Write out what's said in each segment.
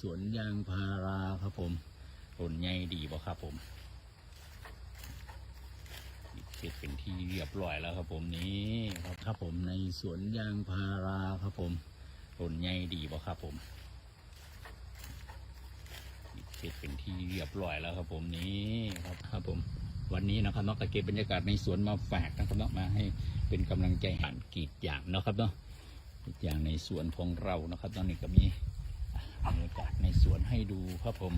สวนยางพาราครับผมต้นใหญ่ดีบ่ครับผมเสร็จเป็นที่เรียบร้อยแล้วครับผมนี่ครับครับผมในสวนยางพาราครับผมต้นใหญ่ดีบ่ครับผมเสร็จเป็นที่เรียบร้อยแล้วครับผมนี่ครับครับผมวันนี้นะครับนอกากเก็บบรรยากาศในสวนมาฝากนะครับเนาะมาให้เป็นกำลังใจหันกีดยางเนาะครับเนาะกรีดยางในสวนของเรานะครับตอนนี้ก็มี บรรยากาศในสวนให้ดูครับผม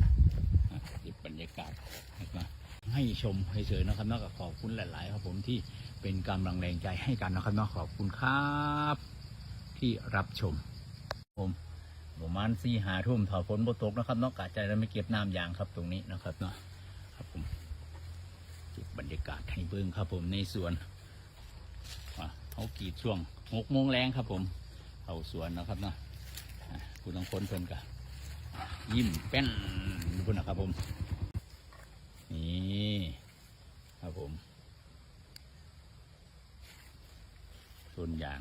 เก็บบรรยากาศนะครับให้ชมให้เฉยๆนะครับนอกจากขอบคุณหลาย ๆ ครับผมที่เป็นกำลังแรงใจให้กันนะครับนาะขอบคุณครับ ที่รับชม ผมประมาณสี่หาทุ่มถอฝนบตกนะครับนอกกาใจแล้วไม่เก็บน้ำยางครับตรงนี้นะครับเนาะครับผมเก็บบรรยากาศให้เบิ้งครับผมในสวนเขากีดช่วงหกโมงแรงครับผม เอาสวนนะครับเนาะคุณต้องค้นเพิ่นกัน ยิ้มแป้นดูพุ่นนะครับผม นี่ครับผมสวนยาง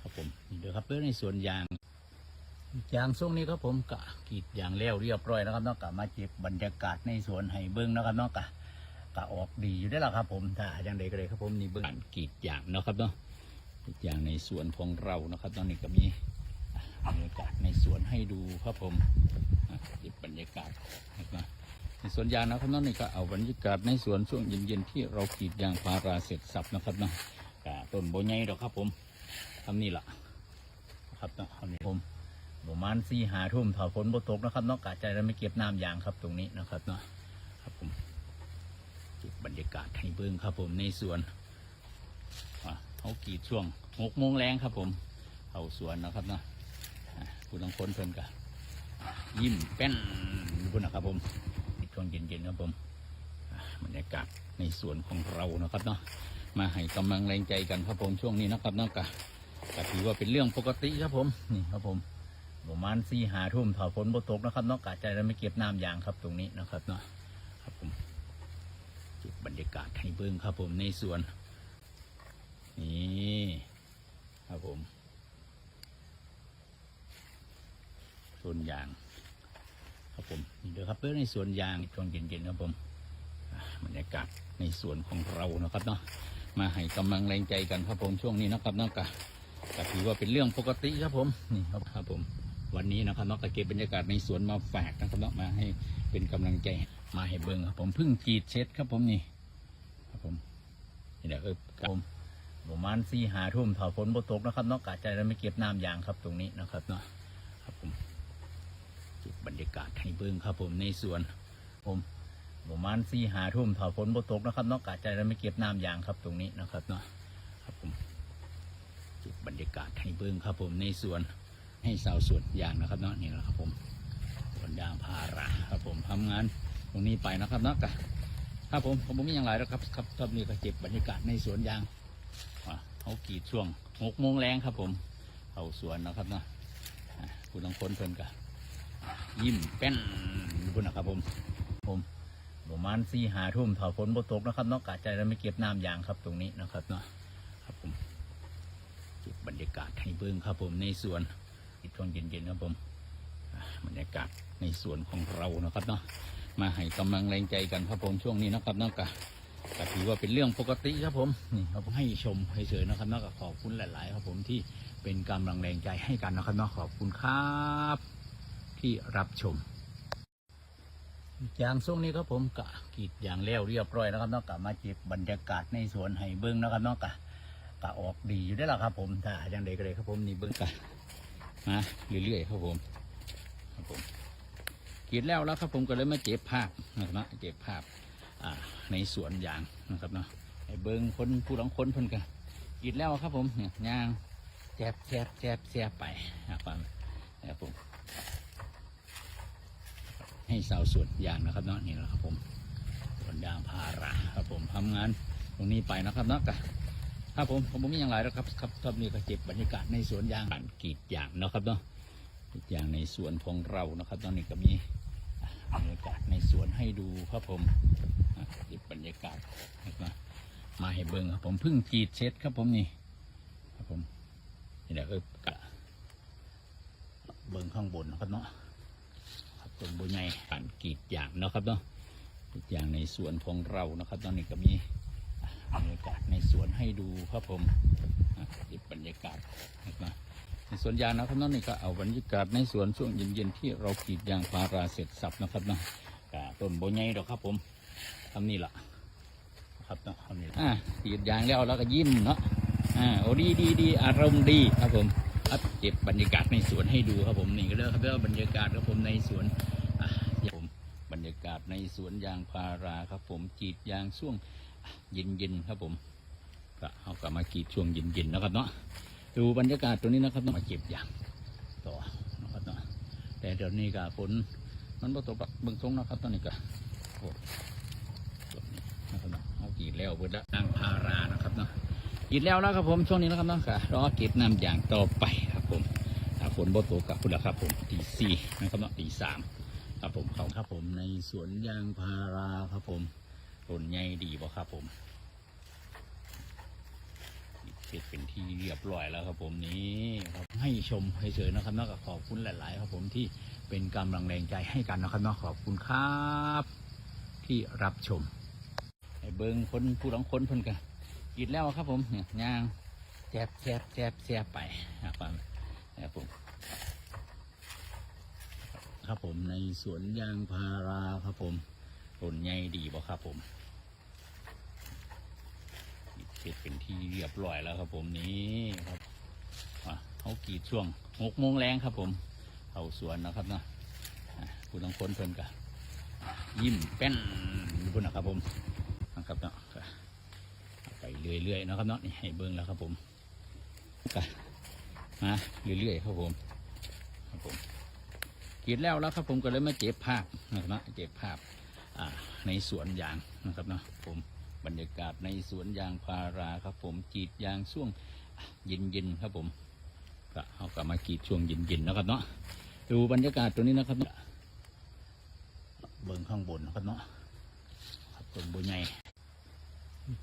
ครับผมนี่เดี๋ยวครับเพื่อในสวนยางยางช่วงนี้ครับผมกะกีดยางแล้วเรียบร้อยนะครับนาะกะมาเก็บบรรยากาศในสวนให้เบิ้งนะครับนาะกะก็ออกดีอยู่ได้แล้วครับ ผมถ้าอย่างใดก็เลยครับผมนี่เบื้องกีดยางนะครับเนาะกีดยางในสวนของเรานะครับ ตอนนี้ก็มี บรรยากาศในสวนให้ดูครับผมเก็บบรรยากาศนะครับในสวนยางนะครับนาะนี่ก็เอาบรรยากาศในสวนช่วงเย็นๆที่เรากรีดยางพาราเสร็จสับนะครับเนาะก็ต้นโบใหญ่ดอกครับผมทำนี่แหละครับเนาะทำนี่ผมประมาณสี่หาทุ่มถอดฝนบตกนะครับนาะกะใจแล้วไม่เก็บน้ำยางครับตรงนี้นะครับเนาะครับผมเก็บบรรยากาศให้เบิ้งครับผมในสวนเขากรีดช่วงหกโมงแรงครับผม เอาสวนนะครับเนาะ คุณต้องคนเพิ่นกันยิ้มแป้นดูพุ่นนะครับผมช่วงเย็นๆครับผมบรรยากาศในสวนของเรานะครับเนาะมาให้กำลังแรงใจกันครับผมช่วงนี้นะครับเนาะก็ก็ถือว่าเป็นเรื่องปกติครับผมนี่ครับผมประมาณสี่หาทุ่มถอฝนบตกนะครับเนาะกะใจแล้วไม่เก็บน้ำยางครับตรงนี้นะครับเนาะครับผมเก็บบรรยากาศให้เบิ้งครับผมในสวนนี่ครับผม สวนยาง ครับผมนี่เดี๋ยวครับเบิ้งในสวนยางช่วงเย็นๆครับผมบรรยากาศในสวนของเรานะครับเนาะมาให้กำลังแรงใจกันครับผมช่วงนี้นะครับเนาะก็ก็ถือว่าเป็นเรื่องปกติครับผมนี่ครับครับผม วันนี้นะครับเนากเก็บบรรยากาศในสวนมาฝากนะครับเนาะมาให้เป็นกำลังใจมาให้เบิ่งครับผมเพิ่งกรีดเช็ดครับผมนี่ ครับผมนี่เดี๋ยวเออครับผมประมาณสี่หาทุ่มถอฝนบตกนะครับนากะใจแล้วไม่เก็บน้ำยางครับตรงนี้นะครับเนาะครับผม บรรยากาศให้เบิ่งครับผมในสวน ผมประมาณสี่หาทุ่มถอฝนบตกนะครับนาะกะใจแล้วไม่เก็บน้ำยางครับตรงนี้นะครับเนาะครับผมเก็บบรรยากาศให้เบิ่งครับผมในสวนให้สาวสวนยางนะครับเนาะนี่แหละครับผมสวนยางพาราครับผมทำงานตรงนี้ไปนะครับเนาะกะครับผมผมมีอย่างไรแล้วครับครับครับนี่ก็เก็บบรรยากาศในสวนยางเขากีดช่วงหกโมงแรงครับผมเขาสวนนะครับเนาะอะคุณต้องค้นเพิ่นกัน ยิ้มแป้นดูพุ่นนะครับผม ผมประมาณสี่หาทุ่มถอฝนบตกนะครับนาะกะใจแล้วไม่เก็บน้ำยางครับตรงนี้นะครับเนาะครับผมเก็บบรรยากาศให้เบิ้งครับผมในสวนช่วงเย็นๆครับผมบรรยากาศในสวนของเรานะครับเนาะมาให้กำลังแรงใจกันครับผมช่วงนี้นะครับนาะก็ก็ถือว่าเป็นเรื่องปกติครับผมนี่ครับให้ชมให้เฉยนะครับนาะก็ขอบคุณหลาย ๆ ครับผมที่เป็นกำลังแรงใจให้กันนะครับเนาะขอบคุณครับ ที่รับชมอย่างช่วงนี้ครับผมกะกีดอย่างแล้วเรียบร้อยนะครับเนากะมาเก็บบรรยากาศในสวนให้เบิ้งนะครับนาะกะกะออกดีอยู่ได้แล้วครับ ผมถ้าอย่างใดก็เลยครับผมนี่เบิ้งกะมาเรื่อยๆครับผมครับผมกีดแล้วแล้วครับผมก็เลยมาเก็บภาพนะครับนะเก็บภาพอ่าในสวนยางนะครับเนาะให้เบิ้งคนผู้หลังคนเพิ่นกันกีดแล้วครับผมเนี่ยยางแจบแจบแจบแจบไปนะครับผม ให้สาวสวนยางนะครับเนาะนี่แหละครับผมสวนยางพาราครับผมทำงานตรงนี้ไปนะครับเนาะกะครับผมผมมีอย่างไรแล้วครับครับครับนี่ก็เก็บบรรยากาศในสวนยางการกรีดยางนะครับเนาะกรีดยางในสวนของเรานะครับ ตอนนี้ก็มีบรรยากาศในสวนให้ดูครับผมเก็บบรรยากาศนะครับมาให้เบิ้งครับผมเพิ่งกรีดเช็ดครับผมนี่ครับผมนี่แหละเออกะเบิ้งข้างบนนะครับเนาะ ต้นบุญใหญ่ผ่านกีดยางเนาะครับเนาะกีดยางในสวนของเรานะครับ ตอนนี้ก็มีบรรยากาศในสวนให้ดูครับผมอะเก็บบรรยากาศนะครับในสวนยางนะครับนาะนี่ก็เอาบรรยากาศในสวนช่วงเย็นๆที่เรากรีดยางพาราเสร็จสับนะครับเนาะก็ต้นบุญใหญ่ดอกครับผมทำนี่แหละครับเนาะทำนี่อะกรีดยางแล้วแล้วก็ยิ้มเนาะอ่าโอ้ดีดีดีอารมณ์ดีครับผม ครับเก็บบรรยากาศในสวนให้ดูครับผมนี่ก็เด้อครับเด้อบรรยากาศครับผมในสวนบผมบรรยากาศในสวนยางพาราครับผมกรีดยางช่วงเย็นย็นๆครับผมก็เอากลับมากรีดช่วงเย็นย็นๆนะครับเนาะดูบรรยากาศตัวนี้นะครับมาเก็บยางต่อนะครับเนาะแต่เดี๋ยวนี้ก็ฝนมันบ่ตกหรอกเบื้องต้นนะครับตอนนี้ก็โอ้ตัวนี้นะครับเนาะเอากรีดแล้วเบิดละยางพารา กินแล้วแล้วครับผมช่วงนี้นะครับน้องค่ะรอกินน้ำอย่างต่อไปครับผมฝนบ่ตกกับพุ่นละครับผมตีสี่นะครับเนาะตีสามครับผมเขาครับผมในสวนยางพาราครับผมต้นใหญ่ดีบ่ครับผมเสร็จเป็นที่เรียบร้อยแล้วครับผมนี่ครับให้ชมให้เฉยๆนะครับนอกจากขอบคุณหลาย ๆ ครับผมที่เป็นกำลังแรงใจให้กันนะครับนอกขอบคุณครับ ที่รับชมให้เบิ้งคนผู้หลังคนเพิ่นกัน กินแล้วครับผมเนี่ยย่างแจบแจบแจบแจบไปนะครับครับผมครับผมในสวนยางพาราครับผมต้นใหญ่ดีบ่ครับผมเสร็จเป็นที่เรียบร้อยแล้วครับผมนี่ครับเขากีดช่วงหกโมงแรงครับผมเข้าสวนนะครับเนาะคุณต้องค้นเพิ่นกะยิ้มแป้นอยู่พุ่นะครับผมนะครับเนาะ เรื่อยๆเนาะครับเนาะนี่ให้เบิ้งแล้วครับผมไปมาเรื่อยๆครับผมครับผมกินแล้วแล้วครับผมก็เลยมาเก็บภาพนะครับเนาะเก็บภาพอ่าในสวนยางนะครับเนาะผมบรรยากาศในสวนยางพาราครับผมกรีดยางช่วงเย็นๆครับผมก็เอากลับมากรีดช่วงเย็นๆนะครับเนาะดูบรรยากาศตัวนี้นะครับเนาะเบิ้งข้างบนนะครับเนาะครับต้นบัวใหญ่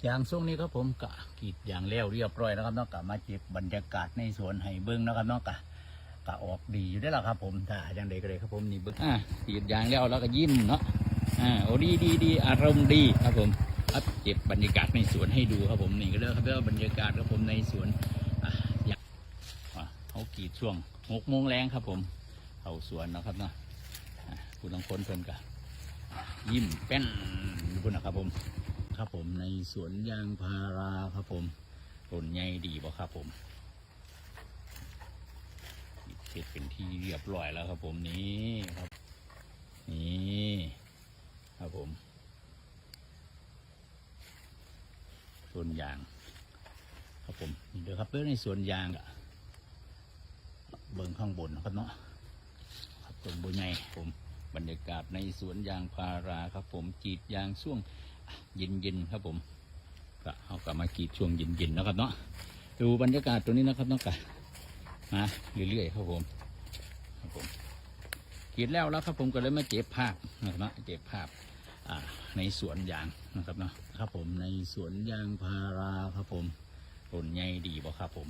ยางช่วงนี้ครับผมกะกีดยางแล้วเรียบร้อยนะครับเนาะกะมาเก็บบรรยากาศในสวนให้เบิ้งนะครับเนาะกะกะออกดีอยู่ได้อละครับผมถ้าอย่างใดก็เลยครับผมนี่เบิ้งอ่ากรีดยางแล้วแล้วก็ยิ้มเนาะอ่าโอ้ดีดีดีอารมณ์ดีครับผมครัเก็บบรรยากาศในสวนให้ดูครับผมนี่ก็เด้อครับเด้อบรรยากาศครับผมในสวนอะยาเขากีดช่วงหกโมงแรงครับผมเข้าสวนนะครับเนาะคุณต้องคนเพิ่นกะยิ้มแป้นอยู่พุ่นนะครับผม ครับผมในสวนยางพาราครับผมต้นใหญ่ดีบ่ครับผมเสร็จเป็นที่เรียบร้อยแล้วครับผมนี่ครับนี่ครับผมต้นยาง ครับผมนี่เดี๋ยวครับเพื่อในสวนยางอะเบิ่งข้างบนนะครับเนาะครับต้นบัวใหญ่ผมบรรยากาศในสวนยางพาราครับผมกรีดยางช่วง เย็นๆครับผมก็เอากลับมากีดช่วงเย็นๆนะครับเนาะดูบรรยากาศตัวนี้นะครับเนาะกะมาเรื่อยๆครับผมครับผมกีดแล้วแล้วครับผมก็เลยมาเก็บภาพนะครับเนาะเก็บภาพอ่าในสวนยางนะครับเนาะครับผมในสวนยางพาราครับผมต้นใหญ่ดีบ่ครับผม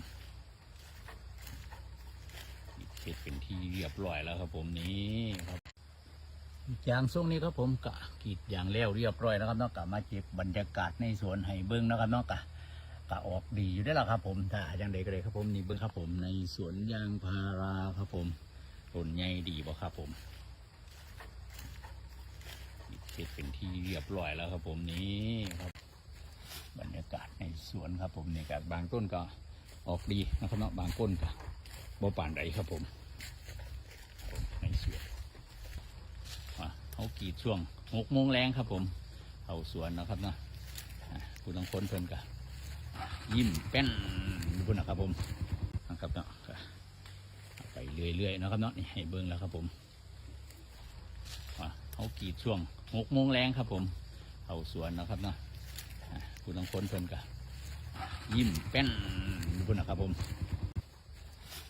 เสร็จเป็นที่เรียบร้อยแล้วครับผมนี่ครับ ยางช่งนี้ครับผมกะกีดยางแล้วเรียบร้อยนะครับเนาะกะมาเก็บบรรยากาศในสวนให้เบิ้งนะครับเนาะกะกะออกดีอยู่ได้แล้วครับผมถ้าอย่างใดก็เลยครับผมนี่เบิ้งครับผมในสวนยางพาราครับผมต้นใหญ่ดีบ่ครับผมเสร็จเป็นที่เรียบร้อยแล้วครับผมนี่ครับ บรรยากาศในสวนครับผมนี่กับบางต้นก็ออกดีนะครับเนาะบางต้นก็บ่ป่านใดครับผมครับผมในสวน อะเขา กรีดช่วงหกโมงแรงครับผมเข้าสวนนะครับเนะอะคุณต้องคนเพิ่นกะยิ้มแป้นดูพุ่นนะครับผมนะครับเนาะไปเรื่อยๆนะครับเนาะนี่ให้เบิ้งแล้วครับผมเขากรีดช่วงหกโมงแรงครับผมเข้าสวนนะครับเนะอะคุณต้องคนเพิ่นกะยิ้มแป้นดูพุ่นนะครับผม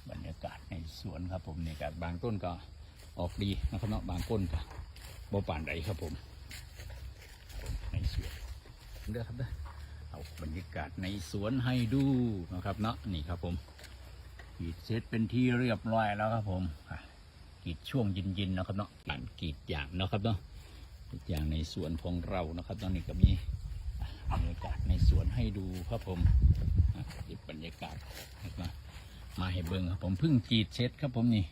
บรรยากาศในสวนครับผมนี่กับบางต้นก็ออกดีนะครับเนาะบางต้นก็ บ่ป่านใดครับผมในสวนเด้อครับเด้อเอาบรรยากาศในสวนให้ดูนะครับเนาะนี่ครับผมขีดเสร็จเป็นที่เรียบร้อยแล้วครับผมกรีดช่วงเย็นๆนะครับเนาะการกรีดยางนะครับเนาะกรีดยางในสวนของเรานะครับตอนนี้ก็มีบรรยากาศในสวนให้ดูครับผมบรรยากาศมาให้เบิ่งครับผมเพิ่งกรีดเสร็จครับผมนี่